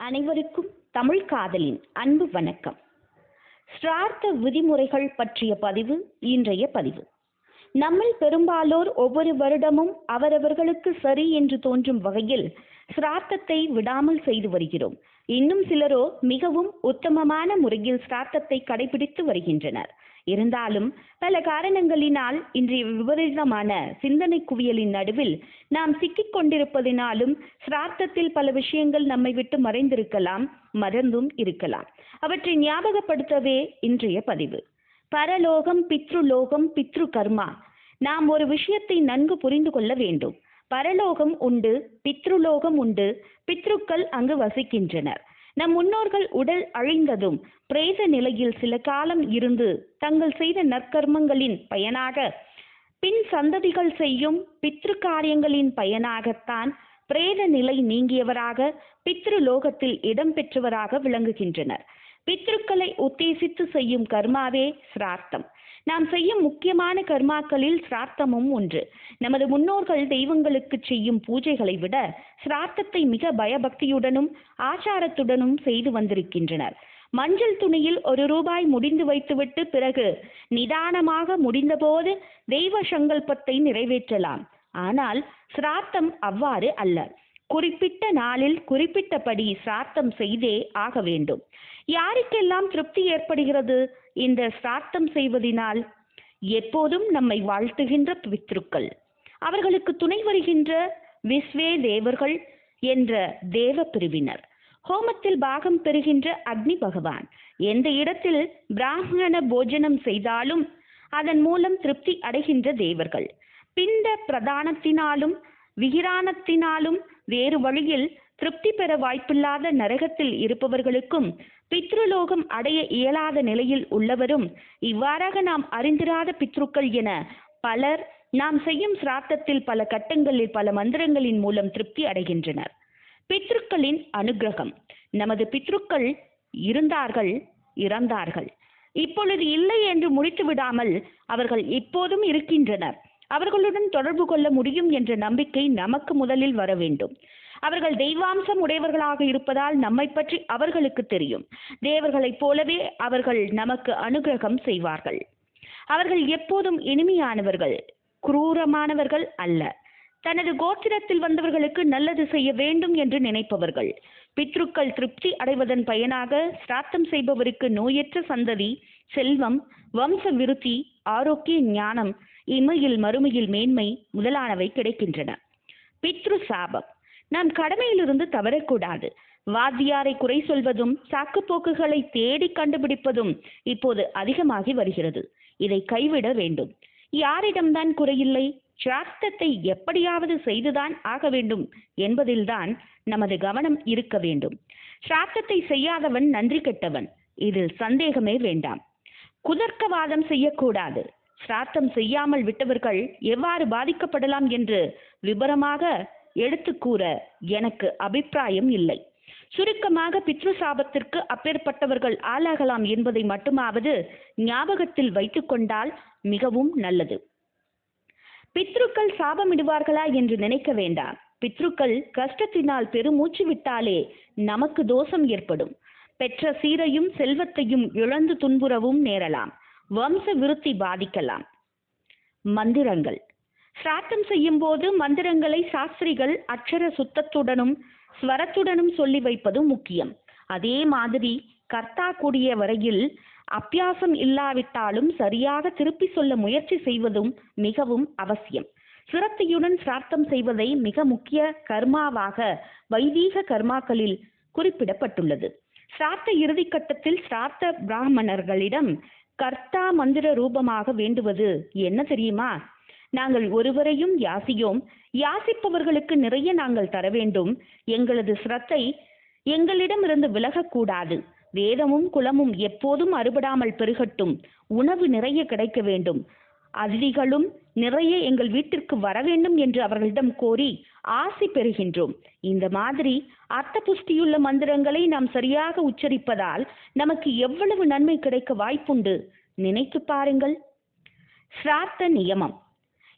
அனைவருக்கும் தமிழ் காதலின் அன்பு வணக்கம். ஸ்ரார்த்த விதிமுறைகள் பற்றிய பதிவு இன்றைய பதிவு. நம்மில் பெரும்பாலோர் ஒவ்வொரு வருடமும் அவரவர்களுக்கு சரி என்று தோன்றும் வகையில் சிரார்த்தத்தை விடாமல் செய்து வருகிறோம். இன்னும் சிலரோ மிகவும் உத்தமமான முறையில் சிரார்த்தத்தை கடைபிடித்து வருகின்றனர். இருந்தாலும் பல காரணங்களினால் இன்றைய விபரீதமான சிந்தனை குவியலின் நடுவில் நாம் சிக்கிக் கொண்டிருப்பதினாலும் சிரார்த்தத்தில் பல விஷயங்கள் நம்மை விட்டு மறைந்திருக்கலாம் மறந்தும் இருக்கலாம். அவற்றை ஞாபகப்படுத்தவே இன்றைய பதிவு. பரலோகம் பித்ருலோகம் பித்ரு கர்மா நாம் ஒரு விஷயத்தை நன்கு புரிந்து கொள்ள வேண்டும். பரலோகம் உண்டு பித்ருலோகம் உண்டு பித்ருக்கள் அங்கு வசிக்கின்றனர். நம் முன்னோர்கள் உடல் அழிந்ததும் பிரேத நிலையில் சில காலம் இருந்து தங்கள் செய்த நற்கர்மங்களின் பயனாக பின் சந்ததிகள் செய்யும் பித்ரு காரியங்களின் பயனாகத்தான் பிரேத நிலை நீங்கியவராக பித்ரு லோகத்தில் இடம்பெற்றவராக விளங்குகின்றனர். பித்ருக்களை உத்தேசித்து செய்யும் கர்மாவே சிரார்த்தம். நாம் செய்யும் முக்கியமான கர்மாக்களில் சிரார்த்தமும் ஒன்று. நமது முன்னோர்கள் தெய்வங்களுக்கு செய்யும் பூஜைகளை விட சிரார்த்தத்தை மிக பயபக்தியுடனும் ஆச்சாரத்துடனும் செய்து வந்திருக்கின்றனர். மஞ்சள் துணியில் ஒரு ரூபாய் முடிந்து வைத்துவிட்டு பிறகு நிதானமாக முடிந்தபோது தெய்வ சங்கல்பத்தை நிறைவேற்றலாம். ஆனால் சிரார்த்தம் அவ்வாறு அல்ல. குறிப்பிட்ட நாளில் குறிப்பிட்டபடி சிரார்த்தம் செய்தே ஆக வேண்டும். யாருக்கெல்லாம் திருப்தி ஏற்படுகிறது? இந்த சிரார்த்தம் செய்வதினால் எப்போதும் நம்மை வாழ்த்துகின்ற பித்ருக்கள். அவர்களுக்கு துணை வருகின்ற விஸ்வே தேவர்கள் என்ற தேவ பிரிவினர். ஹோமத்தில் பாகம் பெறுகின்ற அக்னி பகவான் எந்த இடத்தில் பிராமண போஜனம் செய்தாலும் அதன் மூலம் திருப்தி அடைகின்ற தேவர்கள். பிண்ட பிரதானத்தினாலும் விகிரானத்தினாலும் வேறு வழியில் திருப்தி பெற வாய்ப்பில்லாத நரகத்தில் இருப்பவர்களுக்கும் பித்ருலோகம் அடைய இயலாத நிலையில் உள்ளவரும் இவ்வாறாக நாம் அறிந்திராத பித்ருக்கள் என பலர் நாம் செய்யும் சிராத்தத்தில் பல கட்டங்களில் பல மந்திரங்களின் மூலம் திருப்தி அடைகின்றனர். பித்ருக்களின் அனுகிரகம். நமது பித்ருக்கள் இருந்தார்கள் இறந்தார்கள். இப்பொழுது இல்லை என்று முடித்து விடாமல் அவர்கள் இப்போதும் இருக்கின்றனர். அவர்களுடன் தொடர்பு கொள்ள முடியும் என்ற நம்பிக்கை நமக்கு முதலில் வர வேண்டும். அவர்கள் தெய்வாம்சம் உடையவர்களாக இருப்பதால் நம்மை பற்றி அவர்களுக்கு தெரியும். தேவர்களைப் போலவே அவர்கள் நமக்கு அனுகிரகம் செய்வார்கள். அவர்கள் எப்போதும் இனிமையானவர்கள் குரூரமானவர்கள் அல்ல. தனது கோத்திரத்தில் வந்தவர்களுக்கு நல்லது செய்ய வேண்டும் என்று நினைப்பவர்கள். பித்ருக்கள் திருப்தி அடைவதன் பயனாக சிராத்தம் செய்பவருக்கு நோயற்ற சந்ததி செல்வம் வம்ச விருத்தி ஆரோக்கிய ஞானம் இம்மையில் மறுமையில் மேன்மை முதலானவை கிடைக்கின்றன. பித்ரு சாபம். நாம் கடமையிலிருந்து தவறக்கூடாது. வாத்தியாரை குறை சொல்வதும் சாக்குப்போக்குகளை தேடி கண்டுபிடிப்பதும் இப்போது அதிகமாகி வருகிறது. இதை கைவிட வேண்டும். யாரிடம்தான் குறையில்லை? சிராத்தத்தை எப்படியாவது செய்துதான் ஆக வேண்டும் என்பதில்தான் நமது கவனம் இருக்க வேண்டும். சிராத்தத்தை செய்யாதவன் நன்றி கெட்டவன். இதில் சந்தேகமே வேண்டாம். குதர்க்கவாதம் செய்யக்கூடாது. சிராத்தம் செய்யாமல் விட்டவர்கள் எவ்வாறு பாதிக்கப்படலாம் என்று விபரமாக எடுத்து கூற எனக்கு அபிப்பிராயம் இல்லை. சுருக்கமாக பித்ரு சாபத்திற்கு அப்பேற்பட்டவர்கள் ஆளாகலாம் என்பதை மட்டுமாவது ஞாபகத்தில் வைத்துக்கொண்டால் மிகவும் நல்லது. பித்ருக்கள் சாபமிடுவார்களா என்று நினைக்க வேண்டாம். பித்ருக்கள் கஷ்டத்தினால் பெருமூச்சு விட்டாலே நமக்கு தோஷம் ஏற்படும். பெற்ற சீரையும் செல்வத்தையும் இழந்து துன்புறவும் நேரலாம். வம்ச விருத்தி பாதிக்கலாம். மந்திரங்கள். சிராத்தம் செய்யும் போது மந்திரங்களை சாஸ்திரிகள் அக்ஷர சுத்தத்துடனும் ஸ்வரத்துடனும் சொல்லி வைப்பது முக்கியம். அதே மாதிரி கர்த்தா கூடிய வரையில் அப்பியாசம் இல்லாவிட்டாலும் சரியாக திருப்பி சொல்ல முயற்சி செய்வதும் மிகவும் அவசியம். சிரத்தையுடன் சிரார்த்தம் செய்வதை மிக முக்கிய கர்மாவாக வைதீக கர்மாக்களில் குறிப்பிடப்பட்டுள்ளது. சிரார்த்த இறுதி கட்டத்தில் சிரார்த்த பிராமணர்களிடம் கர்த்தா மந்திர ரூபமாக வேண்டுவது என்ன தெரியுமா? நாங்கள் ஒருவரையும் யாசியோம். யாசிப்பவர்களுக்கு நிறைய நாங்கள் தர வேண்டும். எங்களது சிரத்தை எங்களிடமிருந்து விலகக்கூடாது. வேதமும் குலமும் எப்போதும் அறுபடாமல் பெருகட்டும். உணவு நிறைய கிடைக்க வேண்டும். அதிதிகளும் நிறைய எங்கள் வீட்டிற்கு வர வேண்டும் என்று அவர்களிடம் கோரி ஆசை பெறுகின்றோம். இந்த மாதிரி அர்த்த புஷ்டியுள்ள மந்திரங்களை நாம் சரியாக உச்சரிப்பதால் நமக்கு எவ்வளவு நன்மை கிடைக்க வாய்ப்புண்டு? நினைத்து பாருங்கள். சிரார்த்த நியமம்.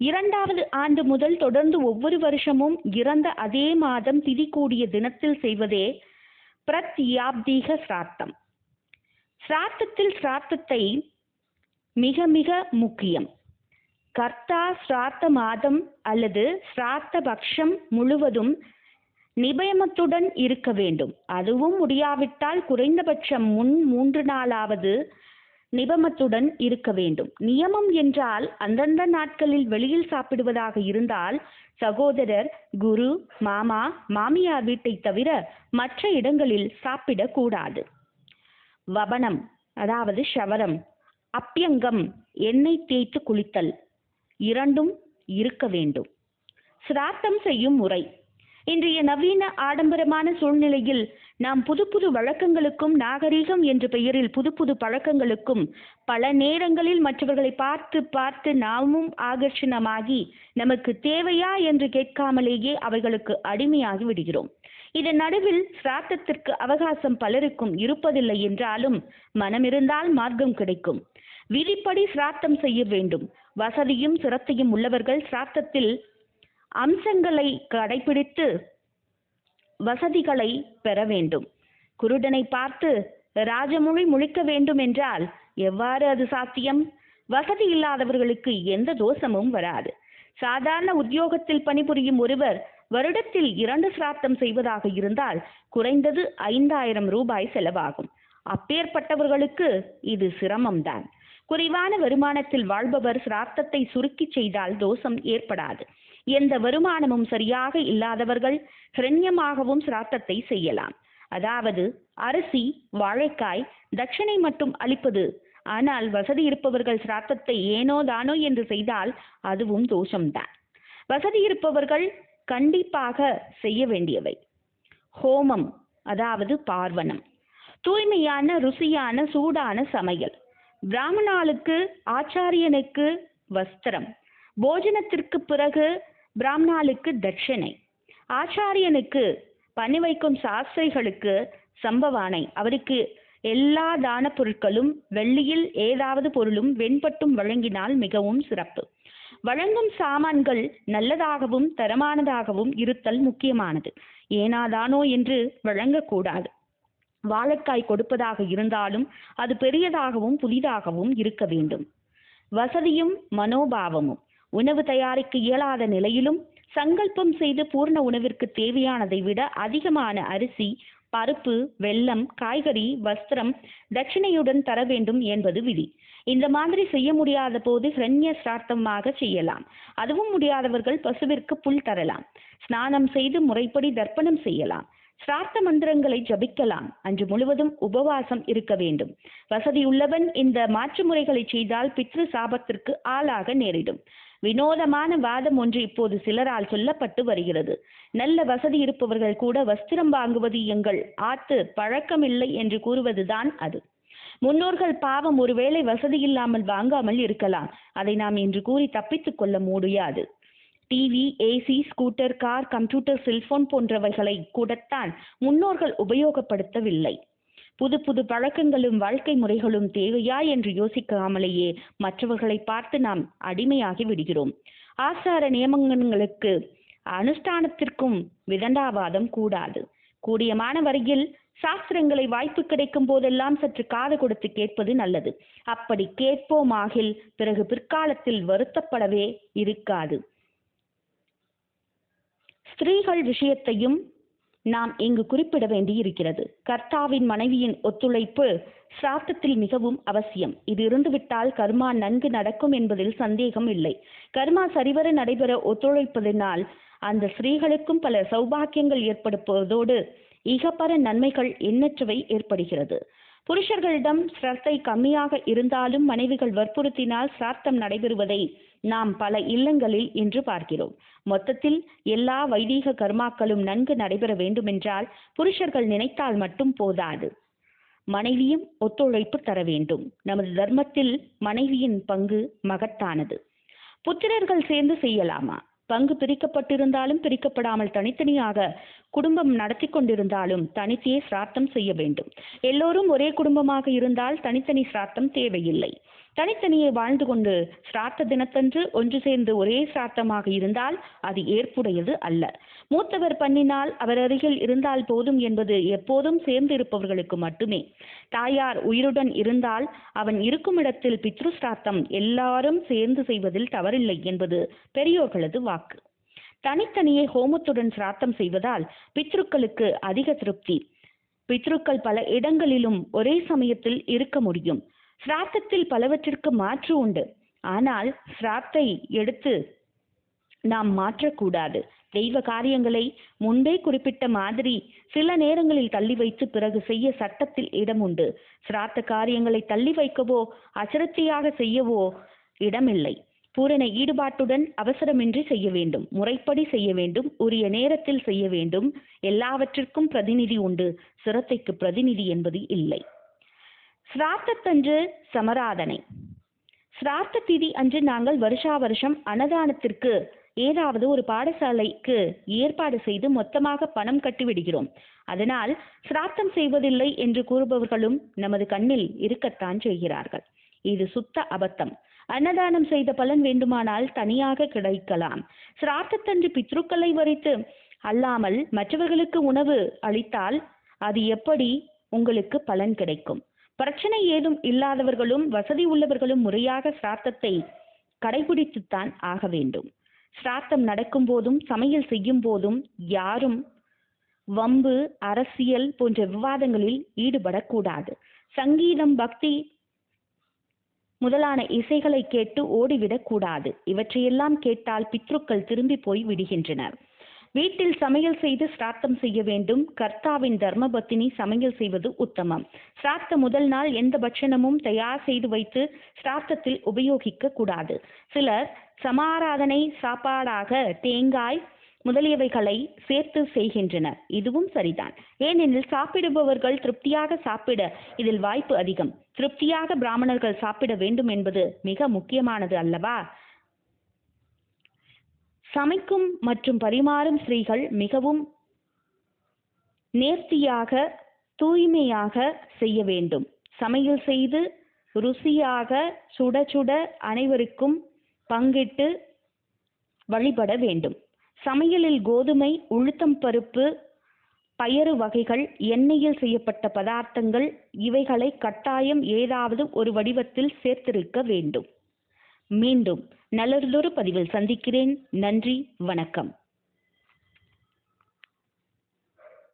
இரண்டாவது ஆண்டு முதல் தொடர்ந்து ஒவ்வொரு வருஷமும் இறந்த அதே மாதம் திதி கூடிய தினத்தில் செய்வதே பிரத்யாப்தீக சிராத்தம் சிராத்தத்தில் சிராத்தத்தை மிக மிக முக்கியம். கர்த்தா சிராத்த மாதம் அல்லது சிராத்த பக்ஷம் முழுவதும் நிபயமத்துடன் இருக்க வேண்டும். அதுவும் முடியாவிட்டால் குறைந்தபட்சம் முன் மூன்று நாளாவது நிபமத்துடன் இருக்க வேண்டும். நியமம் என்றால் அந்தந்த நாட்களில் வெளியில் சாப்பிடுவதாக இருந்தால் சகோதரர் குரு மாமா மாமியார் வீட்டை தவிர மற்ற இடங்களில் சாப்பிடக்கூடாது. வபனம் அதாவது ஷவரம் அப்பியங்கம் எண்ணெய் தேய்த்து குளித்தல் இரண்டும் இருக்க வேண்டும். சிராத்தம் செய்யும் முறை இன்றைய நவீன ஆடம்பரமான சூழ்நிலையில் நாம் புது புது வழக்கங்களுக்கும் நாகரீகம் என்ற பெயரில் புது புது பழக்கங்களுக்கும் பல நேரங்களில் மற்றவர்களை பார்த்து பார்த்து நாமும் ஆகர்ஷணமாகி நமக்கு தேவையா என்று கேட்காமலேயே அவைகளுக்கு அடிமையாகி விடுகிறோம். இதன் நடுவில் சிராத்தத்திற்கு அவகாசம் பலருக்கும் இருப்பதில்லை என்றாலும் மனமிருந்தால் மார்க்கம் கிடைக்கும். விதிப்படி சிராத்தம் செய்ய வேண்டும். வசதியும் சிரத்தையும் உள்ளவர்கள் சிராத்தத்தில் அம்சங்களை கடைபிடித்து வசதிகளை பெற வேண்டும். குருடனை பார்த்து ராஜமொழி முழிக்க வேண்டும் என்றால் எவ்வாறு அது சாத்தியம்? வசதி இல்லாதவர்களுக்கு எந்த தோஷமும் வராது. சாதாரண உத்தியோகத்தில் பணிபுரியும் ஒருவர் வருடத்தில் இரண்டு சிராத்தம் செய்வதாக இருந்தால் குறைந்தது ஐந்தாயிரம் ரூபாய் செலவாகும். அப்பேற்பட்டவர்களுக்கு இது சிரமம்தான். குறைவான வருமானத்தில் வாழ்பவர் சிராத்தத்தை சுருக்கி செய்தால் தோஷம் ஏற்படாது. எந்த வருமானமும் சரியாக இல்லாதவர்கள் ஹிரண்யமாகவும் சிராத்தத்தை செய்யலாம். அதாவது அரிசி வாழைக்காய் தட்சணை மட்டும் அளிப்பது. ஆனால் வசதி இருப்பவர்கள் சிராத்தத்தை ஏனோ தானோ என்று செய்தால் அதுவும் தோஷம்தான். வசதி இருப்பவர்கள் கண்டிப்பாக செய்ய வேண்டியவை. ஹோமம் அதாவது பார்வனம். தூய்மையான ருசியான சூடான சமையல். பிராமணாளுக்கு ஆச்சாரியனுக்கு வஸ்திரம். போஜனத்திற்கு பிறகு பிராமணாளுக்கு தட்சிணை. ஆச்சாரியனுக்கு பண்ணி வைக்கும் சாஸ்திரிகளுக்கு சம்பவானை. அவருக்கு எல்லா தான பொருட்களும் வெள்ளியில் ஏதாவது பொருளும் வெண்பட்டும் வழங்கினால் மிகவும் சிறப்பு. வழங்கும் சாமான்கள் நல்லதாகவும் தரமானதாகவும் இருத்தல் முக்கியமானது. ஏனாதானோ என்று வழங்கக்கூடாது வாழைக்காய் கொடுப்பதாக இருந்தாலும் அது பெரியதாகவும் புதிதாகவும் இருக்க வேண்டும். வசதியும் மனோபாவமும். உணவு தயாரிக்க இயலாத நிலையிலும் சங்கல்பம் செய்து பூர்ண உணவிற்கு தேவையானதை விட அதிகமான அரிசி பருப்பு வெல்லம் காய்கறி வஸ்திரம் தட்சிணையுடன் தர வேண்டும் என்பது விதி. இந்த மாதிரி செய்ய முடியாத போது ஹிரண்ய சிரார்த்தமாக செய்யலாம். அதுவும் முடியாதவர்கள் பசுவிற்கு புல் தரலாம். ஸ்நானம் செய்து முறைப்படி தர்ப்பணம் செய்யலாம். சிரார்த்த மந்திரங்களை ஜபிக்கலாம். அன்று முழுவதும் உபவாசம் இருக்க வேண்டும். வசதியுள்ளவன் இந்த மாற்று முறைகளை செய்தால் பித்ரு சாபத்திற்கு ஆளாக நேரிடும். வினோதமான வாதம் ஒன்று இப்போது சிலரால் சொல்லப்பட்டு வருகிறது. நல்ல வசதி இருப்பவர்கள் கூட வஸ்திரம் வாங்குவது எங்கள். ஆத்து பழக்கமில்லை என்று கூறுவதுதான் அது. முன்னோர்கள் பாவம் ஒருவேளை வசதி இல்லாமல் வாங்காமல் இருக்கலாம். அதை நாம் இன்று கூறி தப்பித்துக் கொள்ள முடியாது. TV AC scooter car computer cellphone போன்றவைகளை கூடத்தான் முன்னோர்கள் உபயோகப்படுத்தவில்லை. புது புது பழக்கங்களும் வாழ்க்கை முறைகளும் தேவையா என்று யோசிக்காமலேயே மற்றவர்களை பார்த்து நாம் அடிமையாகி விடுகிறோம். ஆசார நியமனங்களுக்கு அனுஷ்டானத்திற்கும் விதண்டாவாதம் கூடாது. கூடியமான வரையில் சாஸ்திரங்களை வாய்ப்பு கிடைக்கும் போதெல்லாம் சற்று காது கொடுத்து கேட்பது நல்லது. அப்படி கேட்போமாகில் பிறகு பிற்காலத்தில் வருத்தப்படவே இருக்காது. ஸ்திரீகள் விஷயத்தையும் நாம் இங்கு குறிப்பிட வேண்டியிருக்கிறது. கர்த்தாவின் மனைவியின் ஒத்துழைப்பு சாத்தத்தில் மிகவும் அவசியம். இது இருந்துவிட்டால் கர்மா நன்கு நடக்கும் என்பதில் சந்தேகம் இல்லை. கர்மா சரிவர நடைபெற ஒத்துழைப்பதனால் அந்த ஸ்திரீகளுக்கும் பல சௌபாக்கியங்கள் ஏற்படுவதோடு இகப்பர நன்மைகள் எண்ணற்றவை ஏற்படுகிறது. புருஷர்களிடம் சிரத்தை கம்மியாக இருந்தாலும் மனைவிகள் வற்புறுத்தினால் சிரார்த்தம் நடைபெறுவதை நாம் பல இல்லங்களில் இன்று பார்க்கிறோம். மொத்தத்தில் எல்லா வைதீக கர்மாக்களும் நன்கு நடைபெற வேண்டுமென்றால் புருஷர்கள் நினைத்தால் மட்டும் போதாது. மனைவியும் ஒத்துழைப்பு தர வேண்டும். நமது தர்மத்தில் மனைவியின் பங்கு மகத்தானது. புத்திரர்கள் சேர்ந்து செய்யலாமா? பங்கு பிரிக்கப்பட்டிருந்தாலும் பிரிக்கப்படாமல் தனித்தனியாக குடும்பம் நடத்தி கொண்டிருந்தாலும் தனித்தே சிரார்த்தம் செய்ய வேண்டும். எல்லோரும் ஒரே குடும்பமாக இருந்தால் தனித்தனி சிரார்த்தம் தேவையில்லை. தனித்தனியே வாழ்ந்து கொண்டு சிராத்த தினத்தன்று ஒன்று சேர்ந்து ஒரே சிராத்தமாக இருந்தால் அது ஏற்புடையது அல்ல. மூத்தவர் பண்ணினால் அவர் அருகில் இருந்தால் போதும் என்பது எப்போதும் சேர்ந்து இருப்பவர்களுக்கு மட்டுமே. தாயார் உயிருடன் இருந்தால் அவன் இருக்கும் இடத்தில் பித்ரு சிராத்தம் எல்லாரும் சேர்ந்து செய்வதில் தவறில்லை என்பது பெரியோர்களது வாக்கு. தனித்தனியே ஹோமத்துடன் சிராத்தம் செய்வதால் பித்ருக்களுக்கு அதிக திருப்தி. பித்ருக்கள் பல இடங்களிலும் ஒரே சமயத்தில் இருக்க முடியும். சிராத்தத்தில் பலவற்றிற்கு மாற்று உண்டு. ஆனால் சிராத்தை எடுத்து நாம் மாற்றக்கூடாது. தெய்வ காரியங்களை முன்பே குறிப்பிட்ட மாதிரி சில நேரங்களில் தள்ளி வைத்து பிறகு செய்ய சட்டத்தில் இடம் உண்டு. சிராத்த காரியங்களை தள்ளி வைக்கவோ அசிரத்தியாக செய்யவோ இடமில்லை. பூரண ஈடுபாட்டுடன் அவசரமின்றி செய்ய வேண்டும். முறைப்படி செய்ய வேண்டும். உரிய நேரத்தில் செய்ய வேண்டும். எல்லாவற்றிற்கும் பிரதிநிதி உண்டு. சிரத்தைக்கு பிரதிநிதி என்பது இல்லை. சிராத்தத்தன்று சமராதனை. சிராத்த திதி அன்று நாங்கள் வருஷா வருஷம் அன்னதானத்திற்கு ஏதாவது ஒரு பாடசாலைக்கு ஏற்பாடு செய்து மொத்தமாக பணம் கட்டிவிடுகிறோம். அதனால் சிராத்தம் செய்வதில்லை என்று கூறுபவர்களும் நமது கண்ணில் இருக்கத்தான் செய்கிறார்கள். இது சுத்த அபத்தம். அன்னதானம் செய்த பலன் வேண்டுமானால் தனியாக கிடைக்கலாம். சிராத்தத்தன்று பித்ருக்களை வரித்து அல்லாமல் மற்றவர்களுக்கு உணவு அளித்தால் அது எப்படி உங்களுக்கு பலன் கிடைக்கும்? பிரச்சனை ஏதும் இல்லாதவர்களும் வசதி உள்ளவர்களும் முறையாக சிராத்தத்தை கடைபிடித்துத்தான் ஆக வேண்டும். சிராத்தம் நடக்கும் போதும் சமையல் செய்யும் போதும் யாரும் வம்பு அரசியல் போன்ற விவாதங்களில் ஈடுபடக்கூடாது. சங்கீதம் பக்தி முதலான இசைகளை கேட்டு ஓடிவிடக்கூடாது. இவற்றையெல்லாம் கேட்டால் பித்ருக்கள் திரும்பி போய் விடுகின்றனர். வீட்டில் சமையல் செய்து சிராத்தம் செய்ய வேண்டும். கர்த்தாவின் தர்மபத்தினி சமையல் செய்வது உத்தமம். சிராத்த முதல் நாள் எந்த பட்சணமும் தயார் செய்து வைத்து சிராத்தத்தில் உபயோகிக்க கூடாது. சிலர் சமாராதனை சாப்பாடாக தேங்காய் முதலியவைகளை சேர்த்து செய்கின்றனர். இதுவும் சரிதான். ஏனெனில் சாப்பிடுபவர்கள் திருப்தியாக சாப்பிட இதில் வாய்ப்பு அதிகம். திருப்தியாக பிராமணர்கள் சாப்பிட வேண்டும் என்பது மிக முக்கியமானது அல்லவா? சமைக்கும் மற்றும் பரிமாறும் ஸ்திரீகள் மிகவும் நேர்த்தியாக தூய்மையாக செய்ய வேண்டும். சமையல் செய்து ருசியாக சுட சுட அனைவருக்கும் பங்கிட்டு வழிபட வேண்டும். சமையலில் கோதுமை உளுத்தம் பருப்பு பயறு வகைகள் எண்ணெயில் செய்யப்பட்ட பதார்த்தங்கள் இவைகளை கட்டாயம் ஏதாவது ஒரு வடிவத்தில் சேர்த்திருக்க வேண்டும். மீண்டும் நல்லதொரு பதிவில் சந்திக்கிறேன். நன்றி வணக்கம்.